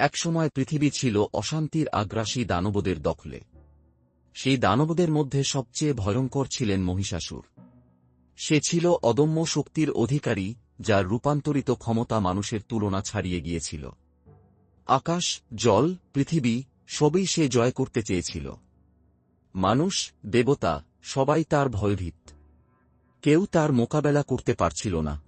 একসময় পৃথিবী ছিল অশান্তির আগ্রাসী দানবদের দখলে। সেই দানবদের মধ্যে সবচেয়ে ভয়ঙ্কর ছিলেন মহিষাসুর। সে ছিল অদম্য শক্তির অধিকারী, যার রূপান্তরিত ক্ষমতা মানুষের তুলনা ছাড়িয়ে গিয়েছিল। আকাশ, জল, পৃথিবী, সবই সে জয় করতে চেয়েছিল। মানুষ, দেবতা, সবাই তার ভয়ভীত। কেউ তার মোকাবেলা করতে পারছিল না।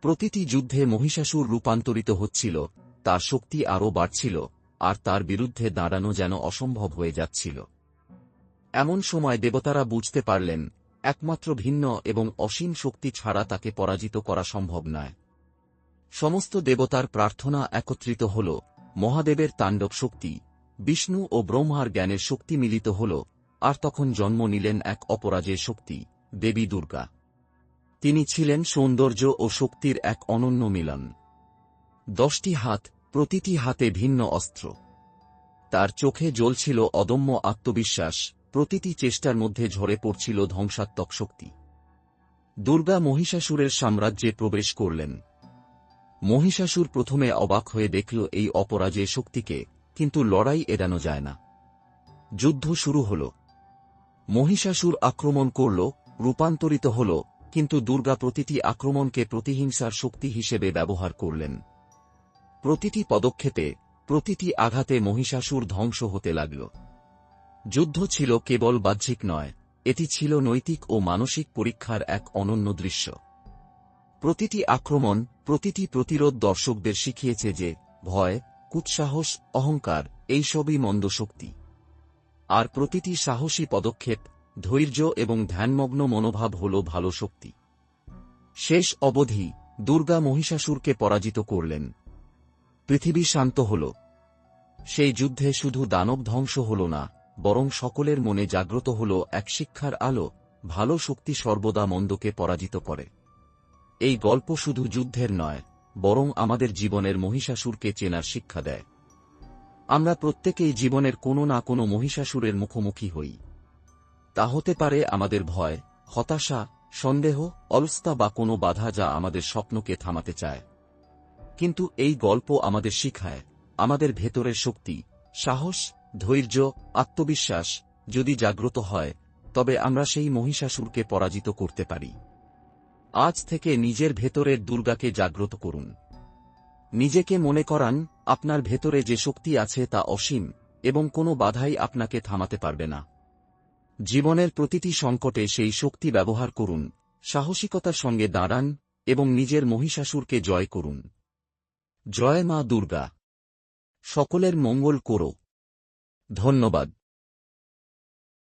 প্রতিটি যুদ্ধে মহিষাসুর রূপান্তরিত হচ্ছিল তার শক্তি আরও বাড়ছিল, আর তার বিরুদ্ধে দাঁড়ানো যেন অসম্ভব হয়ে যাচ্ছিল। এমন সময় দেবতারা বুঝতে পারলেন, একমাত্র ভিন্ন এবং অসীম শক্তি ছাড়া তাকে পরাজিত করা সম্ভব নয়। সমস্ত দেবতার প্রার্থনা একত্রিত হল, মহাদেবের তাণ্ডব শক্তি, বিষ্ণু ও ব্রহ্মার জ্ঞানের শক্তি মিলিত হল, আর তখন জন্ম নিলেন এক অপরাজেয় শক্তি, দেবী দুর্গা। তিনি ছিলেন সৌন্দর্য ও শক্তির এক অনন্য মিলন। দশটি হাত প্রতিটি হাতে ভিন্ন অস্ত্র। তার চোখে জ্বলছিল অদম্য আত্মবিশ্বাস, প্রতিটি চেষ্টার মধ্যে ঝরে পড়ছিল ধ্বংসাত্মক শক্তি। দুর্গা মহিষাসুরের সাম্রাজ্যে প্রবেশ করলেন। মহিষাসুর প্রথমে অবাক হয়ে দেখল এই অপরাজেয় শক্তিকে, কিন্তু লড়াই এড়ানো যায় না। যুদ্ধ শুরু হল। মহিষাসুর আক্রমণ করল, রূপান্তরিত হল, কিন্তু দুর্গা প্রতিটি আক্রমণকে প্রতিহিংসার শক্তি হিসেবে ব্যবহার করলেন। প্রতিটি পদক্ষেপে, প্রতিটি আঘাতে মহিষাসুর ধ্বংস হতে লাগল। যুদ্ধ ছিল কেবল বাহ্যিক নয়, এটি ছিল নৈতিক ও মানসিক পরীক্ষার এক অনন্য দৃশ্য। প্রতিটি আক্রমণ, প্রতিটি প্রতিরোধ দর্শকদের শিখিয়েছে যে, ভয়, কুৎসাহস, অহংকার, এইসবই মন্দ শক্তি। আর প্রতিটি সাহসী পদক্ষেপ, ধৈর্য এবং ধ্যানমগ্ন মনোভাব হল ভালো শক্তি। শেষ অবধি দুর্গা মহিষাসুরকে পরাজিত করলেন। পৃথিবী শান্ত হল। সেই যুদ্ধে শুধু দানব ধ্বংস হল না, বরং সকলের মনে জাগ্রত হল এক শিক্ষার আলো, ভালো শক্তি সর্বদা মন্দকে পরাজিত করে। এই গল্প শুধু যুদ্ধের নয়, বরং আমাদের জীবনের মহিষাসুরকে চেনার শিক্ষা দেয়। আমরা প্রত্যেকেই জীবনের কোনো না কোনো মহিষাসুরের মুখোমুখি হই। তা হতে পারে আমাদের ভয়, হতাশা, সন্দেহ, অলস্তা বা কোনো বাধা যা আমাদের স্বপ্নকে থামাতে চায়। কিন্তু এই গল্প আমাদের শিখায়, আমাদের ভেতরের শক্তি, সাহস, ধৈর্য, আত্মবিশ্বাস যদি জাগ্রত হয়, তবে আমরা সেই মহিষাসুরকে পরাজিত করতে পারি। আজ থেকে নিজের ভেতরের দুর্গাকে জাগ্রত করুন। নিজেকে মনে করান, আপনার ভেতরে যে শক্তি আছে তা অসীম এবং কোনো বাধাই আপনাকে থামাতে পারবে না। জীবনের প্রতিটি সংকটে সেই শক্তি ব্যবহার করুন, সাহসিকতার সঙ্গে দাঁড়ান এবং নিজের মহিষাসুরকে জয় করুন। জয় মা দুর্গা। সকলের মঙ্গল করো। ধন্যবাদ।